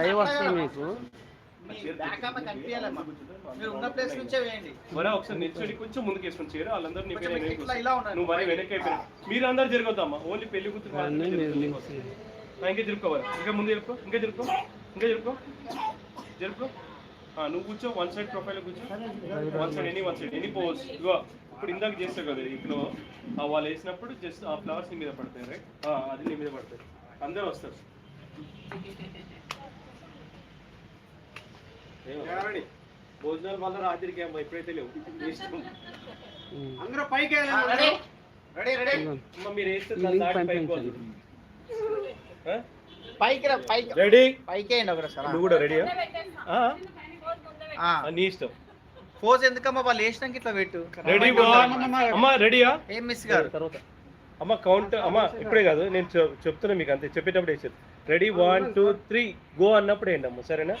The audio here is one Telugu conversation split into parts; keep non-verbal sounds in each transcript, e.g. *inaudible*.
లైవ్ వస్తుంది మీకు. కొంచెం ముందుకు వేసుకొని వాళ్ళందరూ. నువ్వు మరి వెనక్కి అయిపోయినా. మీరు అందరు జరగొద్దమ్మా ఓన్లీ పెళ్ళి కూతురు ఇంకా జరుపుకోవాలి ఇంకా ముందు జరుపుకో ఇంకా జరుపుకో ఇంకా జరుపుకో జరుపుకో ఆ, నువ్వు కూర్చో వన్ సైడ్ ప్రొఫైల్ కూర్చో. One side any one side any pose ఇగో ఇప్పుడు ఇందాక చేస్తావు కదా ఆ వాళ్ళు వేసినప్పుడు జస్ట్ ఆ ఫ్లవర్స్ నీ మీద పడతాయి రైట్ అది నీ మీద పడతాయి. అందరూ వస్తారు. భోజనాలు వల్ల రాత్రికి ఇప్పుడైతే లేవు. *laughs* అందరూ పైకి రెడీ? Ready ready? మీరు పైకి రెడీ? పైకి వేయండి ఒకసారి నువ్వు కూడా రెడీయా ఆ. నీ ఇష్టం. పోజ్ ఎందుకమ్మా? వాళ్ళు వేసినాక ఇట్లా పెట్టు. రెడీ అమ్మా రెడీయా? ఏం మిస్ గారు? తర్వాత. అమ్మ కౌంట్ అమ్మ ఇప్పుడే కాదు నేను చెప్- చెప్తున్నా మీకు అంతే. చెప్పేటప్పుడు వేసేది ready one two three go అన్నప్పుడు ఏంటి అమ్మ. సరేనా?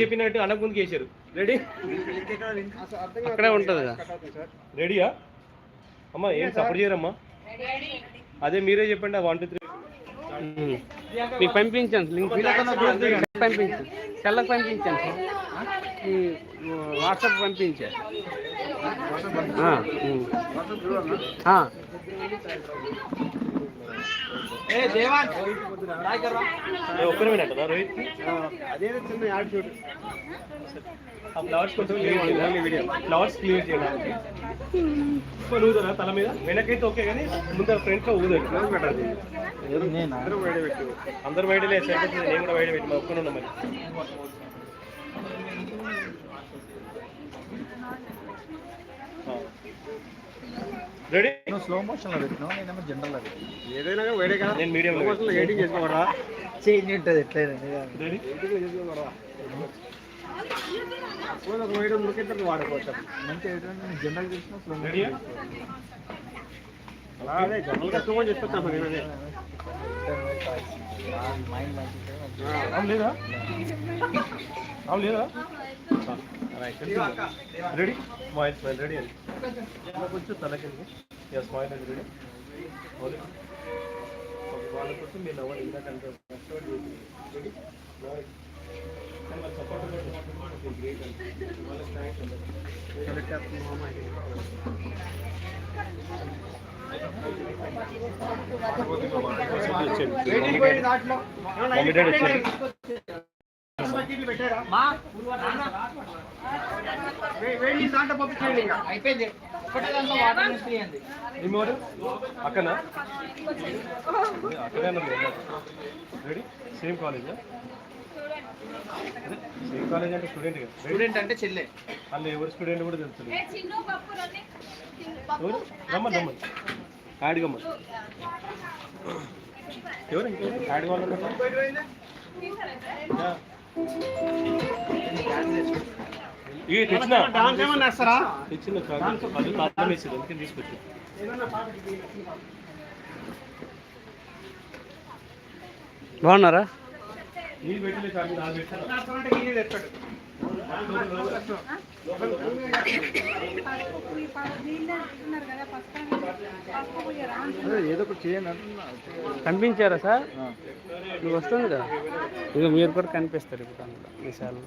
చెప్పినట్టు అనక ముందుకు వేసారు రెడీ? అక్కడే ఉంటుంది కదా. రెడీయా? అమ్మ ఏం సపోర్ట్ చేయరమ్మా. అదే మీరే చెప్పండి వన్ టూ త్రీ. మీకు పంపించాను లింక్ పంపించాను. తెల్లకి పంపించాను సార్. ఈ వాట్సాప్ పంపించా ఆ, ఉమ్. ఆ. ఏ దేవాన్. ఒక్కరు వినట్టు రోహిత్? అదే చిన్న యాడ్ ఆ ఫ్లవర్స్ కొంచెం చేయాలి ఫ్లవర్స్ క్లియర్ చేయడానికి. సో ఊదరా తల మీద? వెనకైతే ఓకే కానీ ముందర ఫ్రంట్లో ఊదండి అందరు బయట లేదు సరిపోతుంది నేను కూడా బయట పెట్టి మా ఒక్కనే ఉన్నా మరి. రెడీ నువ్వు స్లో మోషన్లో పెట్టినావు నేనేమో జనరల్లో ఏదైనా వేడే కదా నేను మీడియం ఎడిటింగ్ చేసుకోవడా చేంజ్ ఉంటుంది ఎట్లయినా రెడీ ఒక వేయడం ముఖ్యంగా వాడుకోవచ్చు మంచి జనరల్ చేసిన స్లో రెడీయా అదే జనరల్గా అదే మైండ్ మంచి అవును లేదా అవును లేదా? రెడీ స్మైల్ స్మైల్ రెడీ అండి కొంచెం తలకింది యా స్మైల్ అండి రెడీ ఓకే వాళ్ళ కోసం మీరు ఇందాక అంత కష్టపడి రెడీ సపోర్ట్ గ్రేట్ అండి థ్యాంక్స్ అండి దాంట్లో వాటర్ నింపియండి ఏమోరు అక్కనా? అక్కడే రెడీ సేమ్ కాలేజా సేమ్ కాలేజ్ అంటే స్టూడెంట్ అంటే చెల్లె. వాళ్ళు ఎవరు స్టూడెంట్ కూడా తెలుస్తుంది. ఏ చిన్ను పప్పు రండి ఎవరు? రమ్మని రమ్మని. యాడ్ గమ్మని ఎవరు ఇంకెవరు యాడ్ కావాలన్నా ఇక తెచ్చిన. డాన్స్ ఏమన్నా వేస్తారా తెచ్చిన కాదు. అది తాతం వేసేది అందుకని తీసుకొచ్చి బాగున్నారా? నీళ్ళు పెట్టలే చాలు నాలుగు పెట్టాను ఏదో ఒకటి చేయండి కనిపించారా సార్? నువ్వు వస్తుంది కదా? ఇక మీరు కూడా కనిపిస్తారు ఇప్పుడు అందులో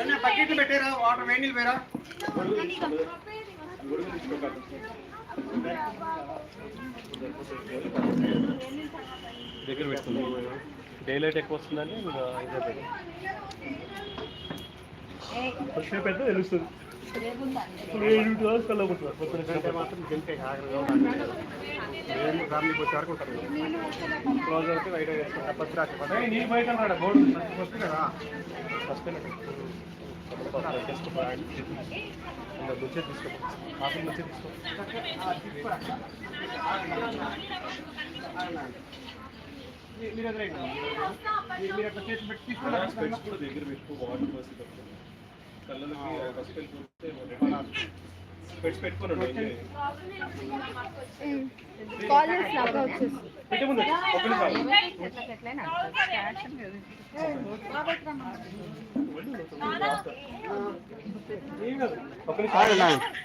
మీ బకెట్లు పెట్టారా? వాటర్ వేడి నీళ్ళు పోయారా? దగ్గర పెట్టుకుంది. డే లైట్ ఎక్కువ వస్తుందని ఇదే పెద్ద తెలుస్తుంది. ఏడు రోజులు పొద్దున మాత్రం వచ్చే వరకు ఉంటారు బయట బయట బోర్డు ఫస్ట్ కదా. ఫస్ట్ ముంచే తీసుకో. కాఫీ ముంచే తీసుకో. మీరు ఎదురైనా మీరు అట్లా చేసి పెట్టి తీసుకున్నారు? స్పెట్స్ కూడా దగ్గర పెట్టుకో వాటర్ కళ్ళకి ఫస్ట్ కాలేజ్ లాగా వచ్చేసి.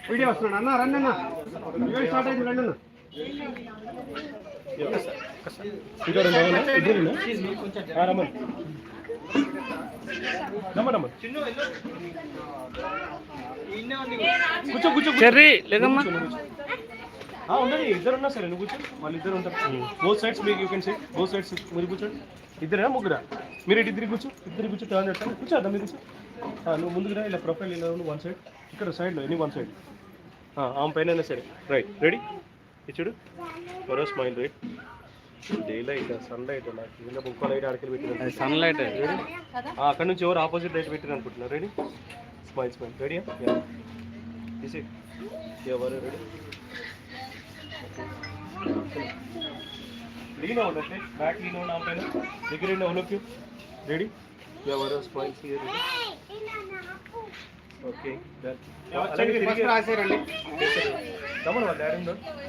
వీడియో వస్తున్నాడు అన్న రండి అన్న వీడియో స్టార్ట్ అయింది రండి అన్న ఇక్కడ కూర్చో కూర్చో. చెర్రీ లేదమ్మా. ఆ, ఉండని ఇద్దరు ఉన్నా సరే నువ్వు కూర్చో. వాళ్ళు ఇద్దరు ఉంటారు. బోత్ సైడ్స్ మీకు you can see both sides మీరు కూర్చోండి. ఇద్దరా ముగ్గురా? మీరు ఇటు ఇద్దరు కూర్చో. ఇద్దరు కూర్చో టర్న్ చేస్తాను కూర్చోద్దాం మీరు కూర్చో నువ్వు ముందుకురా ఇలా ప్రొఫైల్ ఇలా వన్ సైడ్ ఇక్కడ సైడ్లో ఎనీ వన్ సైడ్ ఆమె పైన అయినా సరే. రైట్ రెడీ ఇచ్చుడు మరో స్మైల్ రైట్ సన్ లైట్ అక్కడ నుంచి ఎవరు ఆపోజిట్ లైట్ పెట్టిన అనుకుంటున్నారు రెడీ స్మైల్ స్మైల్ రెడీ ఎవరు రెడీ లీన్ అవ్వండి బ్యాక్ లీన్ అవ్వండి పైన. దగ్గర రెడీ ఎవరు స్మైల్ ఓకే రమ్మను వాళ్ళ డాడీ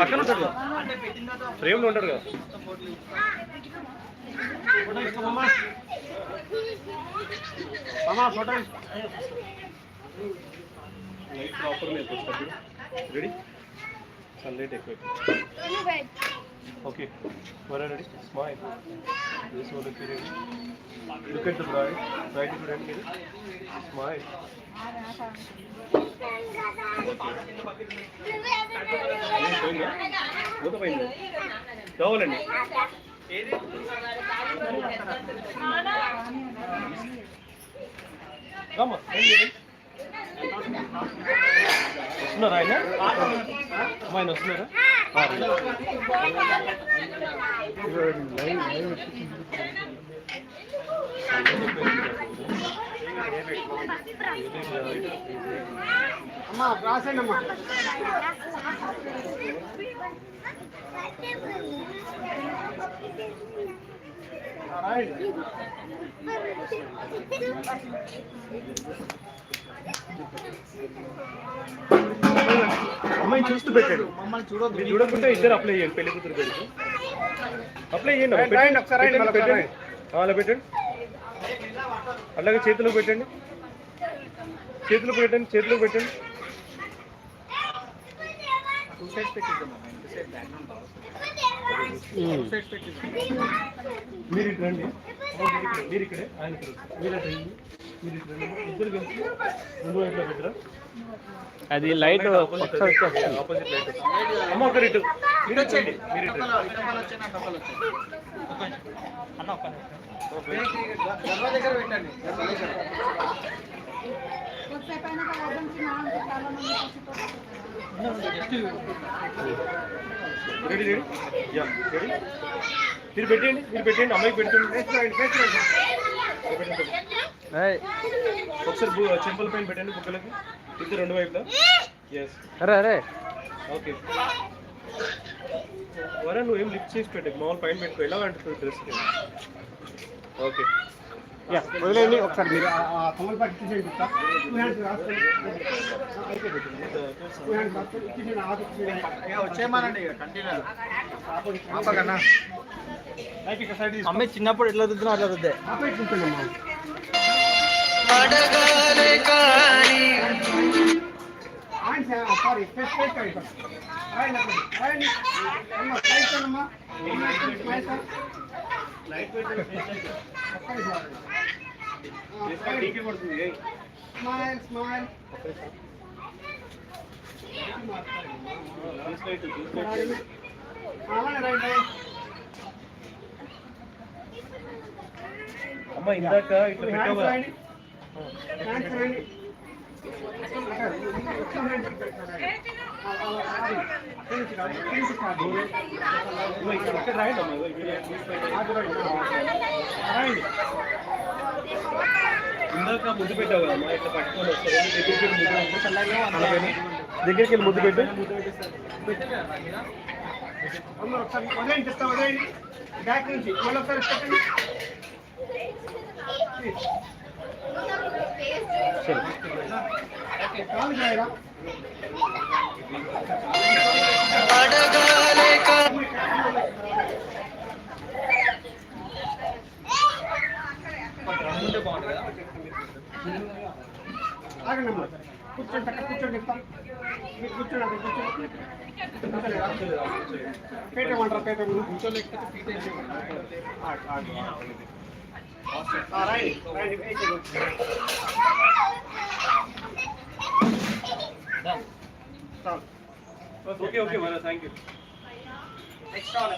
పక్కన ఉంటాడు ఫ్రేమ్లో ఉంటాడు కదా. Photo light proper ready sunlight ఎక్కువ okay were ready smile this one look ready look at the bride right చూడండి మీరు స్మైల్ పోయిందా కావాలండి రండి, రండి. వస్తున్నారా ఆయన? ఆయన వస్తున్నారా? ఆ, అమ్మా అమ్మా రాయండి అమ్మాయిని చూస్తూ పెట్టండి. మమ్మల్ని చూడొద్దు చూడకుంటే ఇద్దరు అప్లై చేయండి పెళ్ళి కూతురు పెళ్ళికి. అప్లై చేయండి ఒకసారి పెట్టండి, అలా పెట్టండి. అలాగే చేతిలో పెట్టండి. చేతిలో పెట్టండి చేతిలో పెట్టండి. టూ సైడ్స్ పెట్టిద్దాం మీరు ఇటు రండి మీరు ఇక్కడే, ఆయన ఇక్కడ మీరు అటు రండి మీరు ఇటు రండి ఇద్దరు కలిసి రెండు వైపులో పెట్టరా అది లైట్ ఆపోజిట్ లైట్ అమ్మ ఒకరు ఇటు. మీరు వచ్చేయండి మీరు ఇటు అన్న ఒక్క దగ్గర పెట్టండి దగ్గర రెడీ రెడీ యా రెడీ మీరు పెట్టండి మీరు పెట్టండి అమ్మాయికి పెట్టండి ఒకసారి చెంపల పైన పెట్టండి బుక్కలకి ఇద్దరు రెండు వైపులా. ఎస్ అరే అరే. ఓకే వరా నువ్వు ఏం లిఫ్ట్ చేసి పెట్టకు. మామూలు పైన పెట్టుకో. ఎలా అంటుంది డ్రెస్కి ఓకే వదిలేయండి ఒకసారి మీరు. ఇచ్చేసేయండి టూ హ్యాండ్స్ టూ వచ్చేయమనండి కంటిన్యూ అమ్మాయి చిన్నప్పుడు ఎట్లా రుద్దునా అట్లా రుద్దే. ఫేస్ ఫేస్ కాదు రాయండి రాయండి స్మైల్ సార్ లైట్ ఏయ్. Smile smile. అమ్మ ఇందాక ఇట్లా పెట్టావు ఇక్కడ రాయండి ఇందాక ముద్దు పెట్టావు కదా అమ్మ ఇట్లా పట్టుకొని వస్తాయి దగ్గరికి వెళ్ళి ముద్దు పెట్టు. దగ్గరికి వెళ్ళి ముద్దు ఒకసారి వదిలేయండి చెప్తా వదిలేయండి బ్యాక్ నుంచి మళ్ళీ ఒకసారి పెట్టండి కాలు కూర్చోండి కూర్చోండి మీరు కూర్చోండి కూర్చోండి కూర్చోలేరా? పేట కూర్చోలేకపోతే పీట వేసి ఆ, రండి రండి వేసి ఇవ్వండి. చాలు. ఓకే ఓకే మన థ్యాంక్ యూ నెక్స్ట్ రావాలి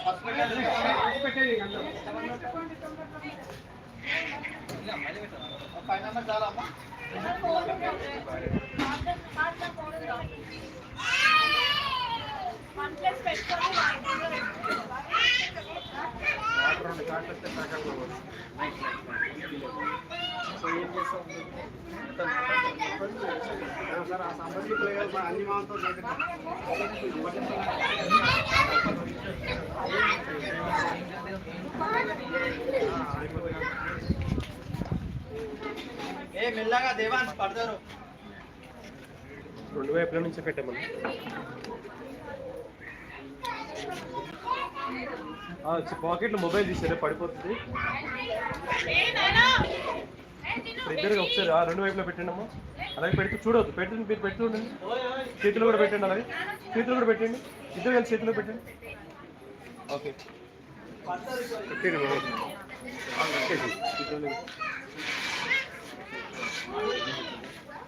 ఏ మెల్లగా దేవాన్స్ పడతారు. రెండు వైపుల నుంచి పెట్టామని పాకెట్లో మొబైల్ తీసారే పడిపోతుంది. ఇద్దరికి ఒకసారి ఆ రెండు వైపులో పెట్టండి అమ్మా. అలాగే పెడుతూ చూడవద్దు పెట్టండి మీరు పెడుతూ ఉండండి. చేతిలో కూడా పెట్టండి అలాగే. చేతిలో కూడా పెట్టండి. ఇద్దరు కలిసి చేతిలో పెట్టండి. ఓకే. పెట్టండి.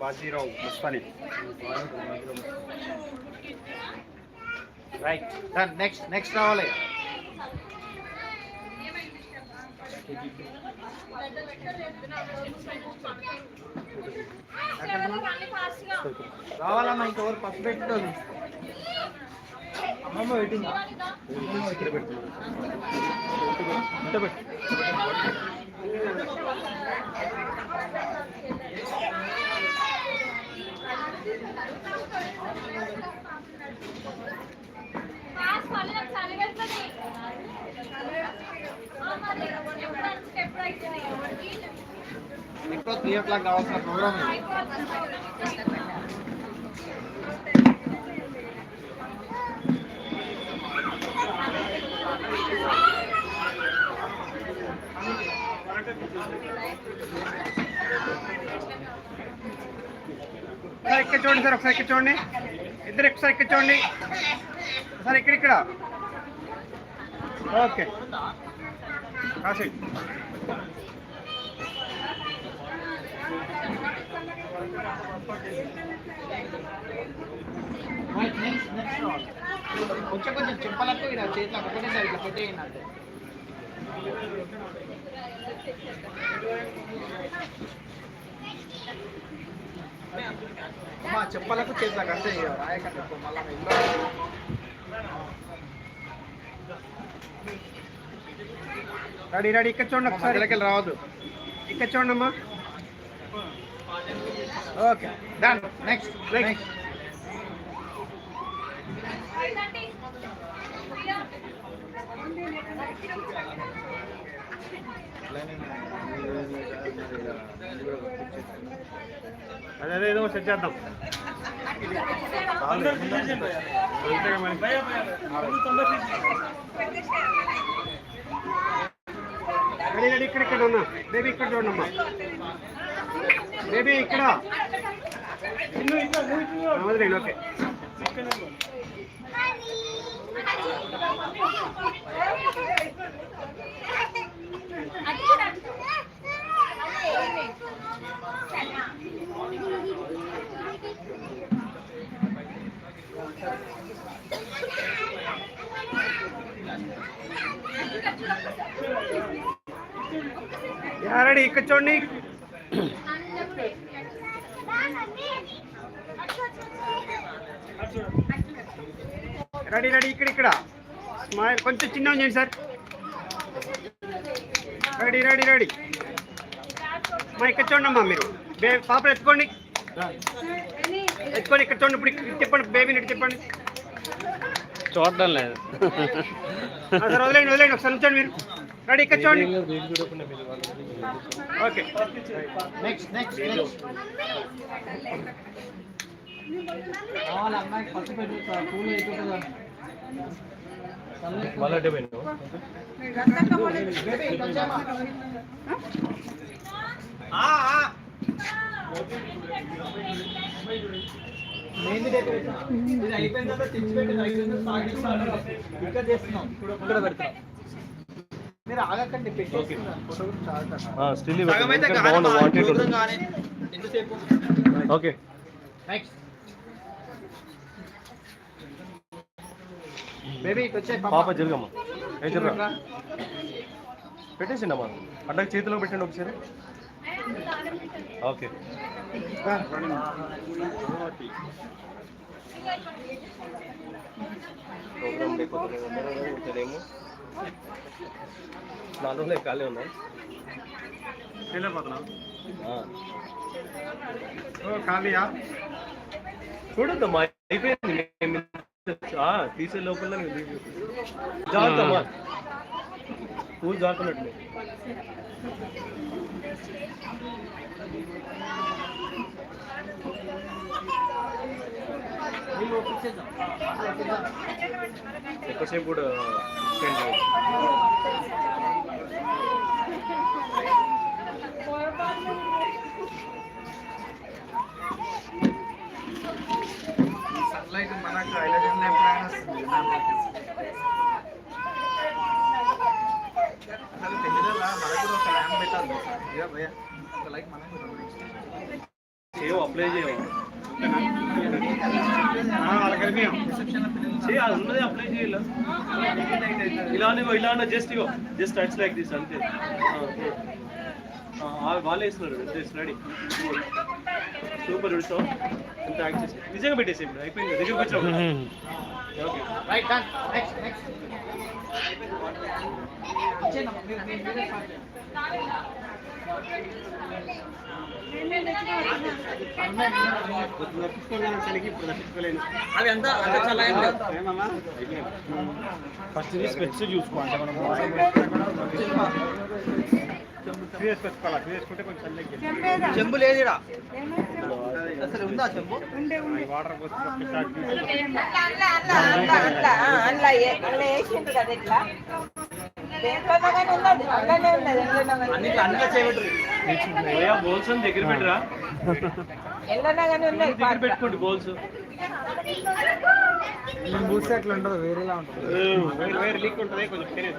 Bajirao Mastani right done next next రావాలి రావాలమ్మా ఇంకెవరు ఫస్ట్ పెట్టుకోదు. అమ్మమ్మ వెయిటింగ్ ఇక్కడ పెట్టు. ఇప్పుడు త్రీ ఓ క్లాక్ కావాల్సిన ప్రోగ్రామ్ ఇది సార్ ఇక్కడ చూడండి సార్ ఒకసారి ఇక్కడ చూడండి. ఇద్దరు ఒకసారి ఇక్కడ చూడండి. సార్ ఇక్కడ ఇక్కడ. ఓకే. కాసేపు కొంచెం కొంచెం చెప్పలకు ఇలా చేతిలో ఒకటేసారి ఇట్లా పెట్టేయండి అంటే చెప్పలకు చేతిలో అంతే ఇక రాయకండి ఎక్కువ రెడీ రెడీ. ఇక్కడ చూడండి ఒకసారి. రావద్దు. ఇక్కడ చూడండి అమ్మా. ఓకే డన్ నెక్స్ట్ నెక్స్ట్ అదే అదే ఏదో సెట్ చేద్దాం. అంతేగా మరి రెడీ రెడీ ఇక్కడ ఇక్కడ ఉన్నా. బేబీ ఇక్కడ చూడండి అమ్మా బేబీ ఇక్కడ ఆ, వదిలేండి ఓకే. యా, రెడీ ఇక్కడ చూడండి. రెడీ రెడీ ఇక్కడ ఇక్కడ. స్మైల్ కొంచెం చిన్న చేయండి సార్. Ready ready ready. మా ఇక్కడ చూడండి అమ్మా మీరు. బే పాప ఎత్తుకోండి. ఎత్తుకోండి ఇక్కడ చూడండి ఇప్పుడు చెప్పండి బేబీని ఇటు చెప్పండి చూడడం లేదు. వదిలేండి వదిలేండి ఒకసారి ఉంచండి మీరు. రెడీ ఇక్కడ చూడండి. ఓకే. నెక్స్ట్ నెక్స్ట్ నెక్స్ట్ మళ్ళీ మెహందీ డెకరేషన్ ఇది అయిపోయిన తర్వాత తెచ్చి ఇక్కడ చేస్తున్నాం. ఇక్కడ పెడతాం. మీరు ఆగకండి పెట్టేస్తున్నారు. ఫోటో స్టిల్ బాగుంది వాంటెడ్ ఓకే. నెక్స్ట్ బేబీ ఇటు వచ్చే పాప. జరగమ్మ. ఏ జరగ పెట్టేసిండమ్మా అడ్డకి చేతిలో పెట్టండి ఒకసారి. ఓకే. ప్రోగ్రామ్ లేకపోతే నాలుగు రోజులే ఖాళీ ఉన్నాయి. వెళ్ళిపోతున్నాం ఖాళీయా? చూడొద్దమ్మా అయిపోయింది. మేము ఆ, తీసే లోపల జాగ్రత్త फूल झाड पलटले कसे पुढं सनलाईट मनात राहिला नाही प्राण చేయవు అప్లై చేయవు చేయ అది ఉన్నది అప్లై చేయాలి ఇలానే ఇలానే జస్ట్ ఇగో జస్ట్ టచ్ లైక్ దిస్ అంతే వాళ్ళే ఇస్తున్నారు జస్ట్ రెడీ సూపర్ విడుస్తాం ఎంత నిజంగా పెట్టేసి ఇప్పుడు అయిపోయింది దగ్గరికి వచ్చావు okay right done next next ఇచ్చేనమ్మా మీరు మీరు మీరే స్టార్ట్ చేయండి తప్పించుకోలేను చలికి ఇప్పుడు తప్పించుకోలేను అవి అంతా అంతా చాలా ఏం లేదు ఏమమ్మా ఫస్ట్ స్పెట్స్ చూసుకోండి మనం ఫీజెస్ పెట్టుకోవాలా ఫీజెస్ పెట్టుకుంటే కొంచెం చల్లకి చెంబు లేదు ఈడ. అసలు ఉందా బోల్స్ దగ్గర పెట్టరా పెట్టుకోండి బోల్స్ మూసే అట్లా ఉండదు వేరేలా ఉంటుంది వేరు వేరు లీక్ ఉంటుంది కొంచెం తెలియదు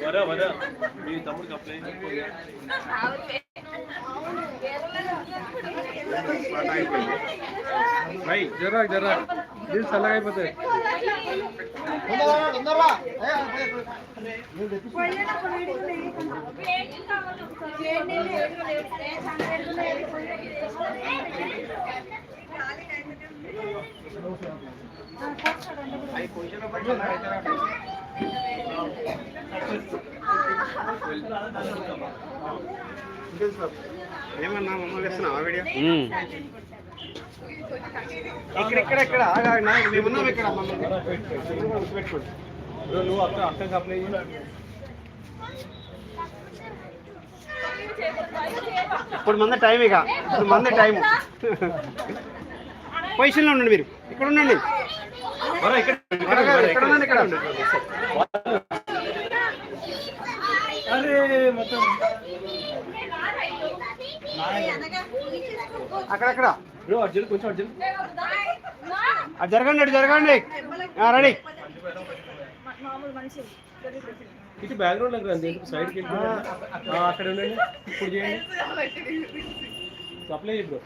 వరా వరా. మీ తమ్ముడికి అప్లై రై జరా జరా. దీని చల్లగా అయిపోతాయి ఏమన్నా మమ్మల్ని ఇస్తున్నావా వీడియో ఉమ్. ఇక్కడ ఇక్కడ ఇక్కడ ఆగు, ఆగు, నా- మేము ఉన్నాం ఇక్కడ మమ్మల్ని పెట్టుకోండి నువ్వు అక్క అక్కకి అప్లై చేయి ఇప్పుడు మంద టైం ఇక ఇప్పుడు మంద టైం *laughs* పొజిషన్లో ఉండండి మీరు. ఇక్కడ ఉండండి. ఇక్కడ ఇక్కడ అక్కడక్కడ. అది జరగండి అటు జరగండి. రెడీ. ఇటు బ్యాక్గ్రౌండ్ దగ్గర అండి సైడ్కి అక్కడ ఉండండి. ఇప్పుడు చేయండి. Supply bro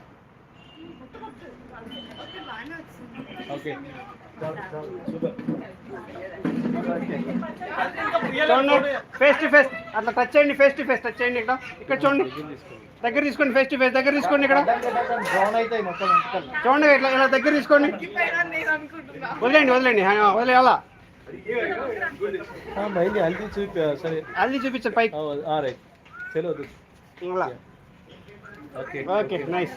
okay. సూపర్ చూడండి. ఫేస్ టు ఫేస్ అట్లా టచ్ చేయండి ఫేస్ టు ఫేస్ టచ్ చేయండి ఇక్కడ. ఇక్కడ చూడండి. దగ్గర తీసుకోండి ఫేస్ టు ఫేస్ దగ్గర తీసుకోండి ఇక్కడ. చూడండి ఇట్లా ఇలా దగ్గర తీసుకోండి. వదిలేండి వదిలేండి ఆ, వదిలే అలా. మైండ్ హెల్తీ చూపి సరే. అది చూపించండి పైకి. ఓకే. Okay nice.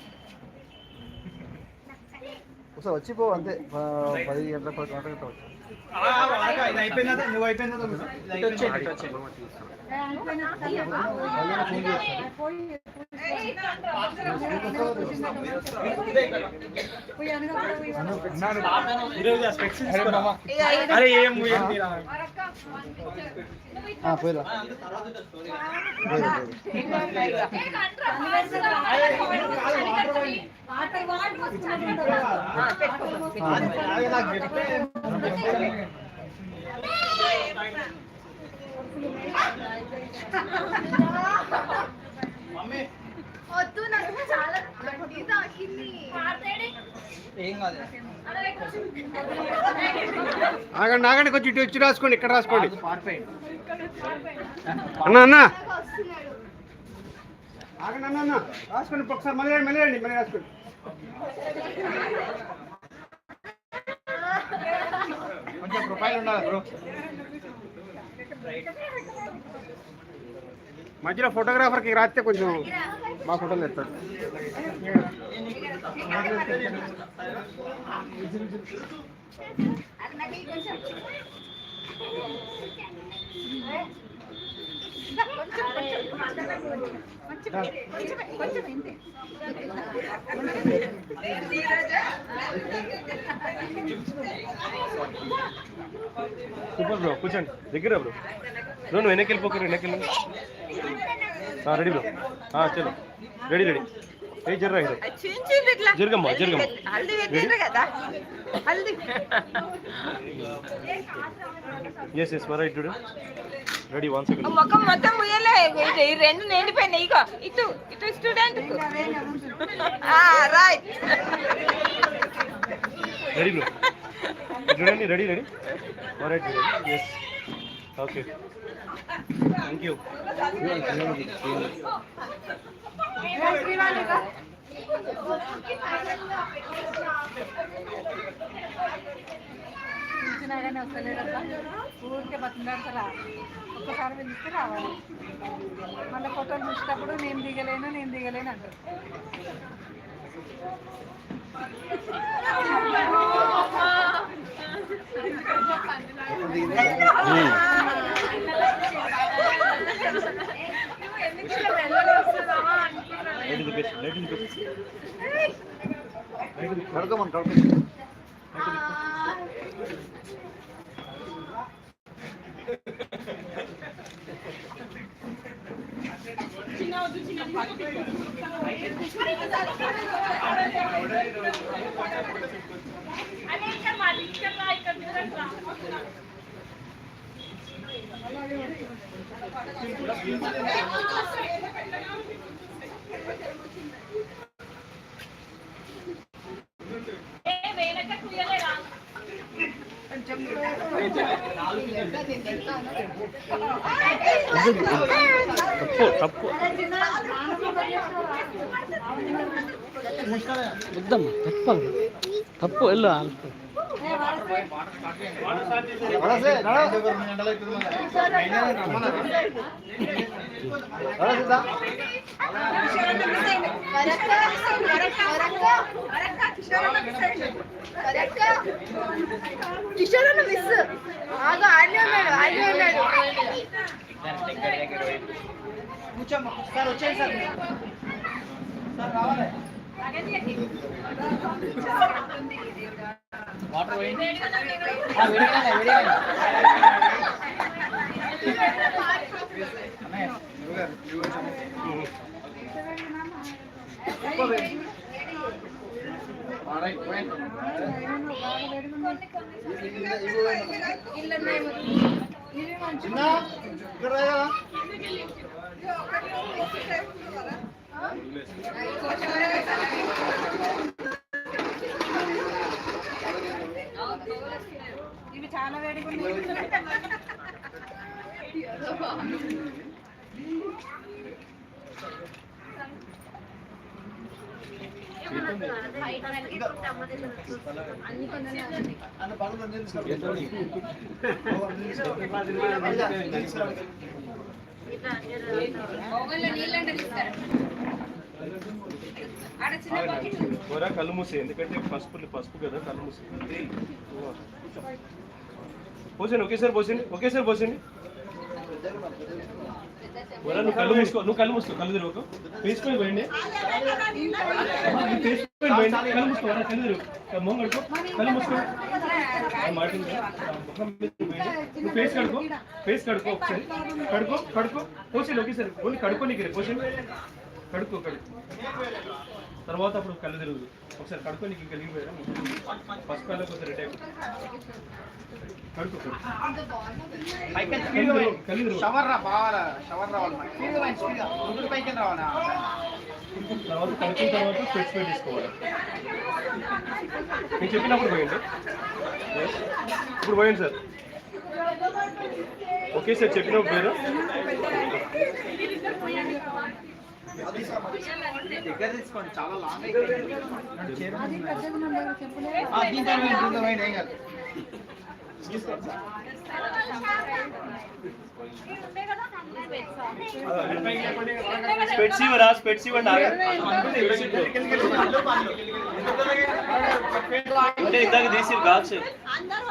వస్తావు ఒకసారి వచ్చిపో అంతే ప- పది గంటల పది గంటలకు నువ్వు అయిపోయిందా అరే ఏం పోయిరా వద్దు నాకు చాలా ఆగండి ఆగండి కొంచెం ఇటు వచ్చి రాసుకోండి ఇక్కడ రాసుకోండి. అన్న అన్న. ఆగండి అన్న అన్న. రాసుకోండి ఒకసారి మళ్ళీ మళ్ళీ రండి మళ్ళీ రాసుకోండి. కొంచెం ప్రొఫైల్ ఉండాలి బ్రో మధ్యలో ఫోటోగ్రాఫర్కి రాస్తే కొంచెం మా ఫోటోలు ఎత్తాడు సూపర్ బ్రో కూర్చోండి. దగ్గర బ్రో నువ్వు వెనక్కి వెళ్ళిపోకరు వెనక్కి వెళ్ళి రెడీ బ్రో చలో. రెడీ రెడీ ఏ జర్రా హీరో చించి ఇట్లా జరగమ్మా జరగమ్మా హల్దీ పెట్టిండ్రు కదా హల్దీ ఎస్ ఎస్ రైట్ చూడు రెడీ వన్ సెకండ్ ముఖం మొత్తం ముయ్యలే ఇది ఈ రెండు నిండిపోయినాయి ఇగో ఇటు ఇటు స్టూడెంట్ రైట్ రెడీ బ్రో చూడండి ready ready right yes okay thank you పిలిచినాగానే వస్తలేదబ్బా ఊరికే బతిలాడతారా ఒక్కసారి పిలిస్తే రావాలి మళ్ళీ ఫోటోలు చూసేటప్పుడు నేను దిగలేను నేను దిగలేను అంటారు చూపించు లైట్ చూపించు కడుకోమని కడుకో తప్పు తప్పు వద్దమ్మా తప్పు తప్పు వెళ్ళు ఆల్పు వరక్క వరక్క కిషోరన్న మిస్ ఆగో ఆడనే ఉన్నాడు ఆడనే ఉన్నాడు కూర్చోమ్మా సార్ వచ్చేది సార్ సార్ రావాలి వాటర్ పోయింది ఆ, విడిగానే, విడిగానే. అన్నయ్య, చిన్న, ఇక్కడ చాలా వేడిగా ఉంది, కళ్ళు మూసే ఎందుకంటే పసుపు పసుపు కదా కళ్ళు మూసే పోసండి ఒకేసారి పోసండి ఒకేసారి పోసండి. నువ్వు కళ్ళు మూసుకో నువ్వు కళ్ళు మూసుకో కళ్ళు తిరుగు. ఫేస్ పోయండి. ఫేస్ పోయండి. కళ్ళు మూసుకో కళ్ళు తిరుగు. మొహం కడుకో కళ్ళు మూసుకో. ఆ మాట నువ్వు ఫేస్ కడుకో ఫేస్ కడుకో ఒకసారి. కడుకో కడుకో. పోసండి ఒకేసారి. ఓన్లీ కడుకో నీకు పోసండి. కడుకో కడుకో. తర్వాత అప్పుడు కళ్ళు తిరుగుదు. ఒకసారి కడుకో నీకు ఇంకా లీవ్ ఫస్ట్ కళ్ళు కొంచెం రెడీ కడుకో కళ్ళు. షవర్ రా షవర్ రావాలి పైకి రావాలి? తర్వాత కడుకున్న తర్వాత స్పెట్స్ పెట్టి తీసుకోవాలి. నేను చెప్పినప్పుడు పోయండి. ఇప్పుడు పోయండి సార్. ఓకే సార్ చెప్పినప్పుడు పేరు తీసుకోండి చాలా లాంగ్ అయిపోయింది అది పెద్దది మన దగ్గర చెప్పలేదు ఆ, దీంతో పోయండి, దీంతో పోయండి, ఏం కాదు స్పెట్స్ ఇవ్వరా స్పెట్స్ ఇవ్వండి అంటే ఇందాక తీసి కాల్స్ ఓకే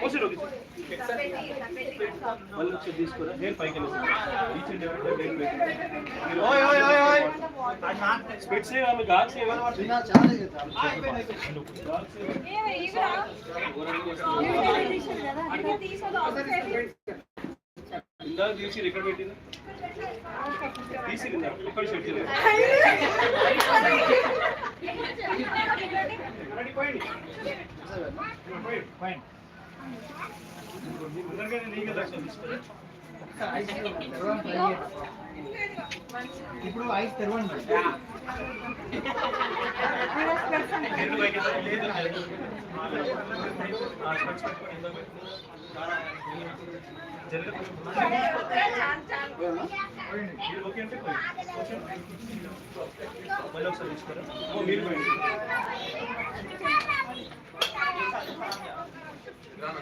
పోసేయండి ఓకే సార్ మళ్ళీ ఒకసారి తీసుకురా హెయిర్ పైకి ఈచ్ అండ్ ఎవరి ఓయ్ ఓయ్ ఓయ్ ఓయ్ స్పెట్స్ ఆమె గాల్స్ ఏమైనా చిన్న చాలా అయిపోయింది, ఇందాక తీసి ఎక్కడ పెట్టింది తీసి ఇక్కడ సెట్ చేయాలి అందరికీ నీకే దర్శనం తీసుకోవాలి ఇప్పుడు ఐస్ తెరవండి మళ్ళీ ఒకసారి తీసుకురా మీరు పోయింది రానా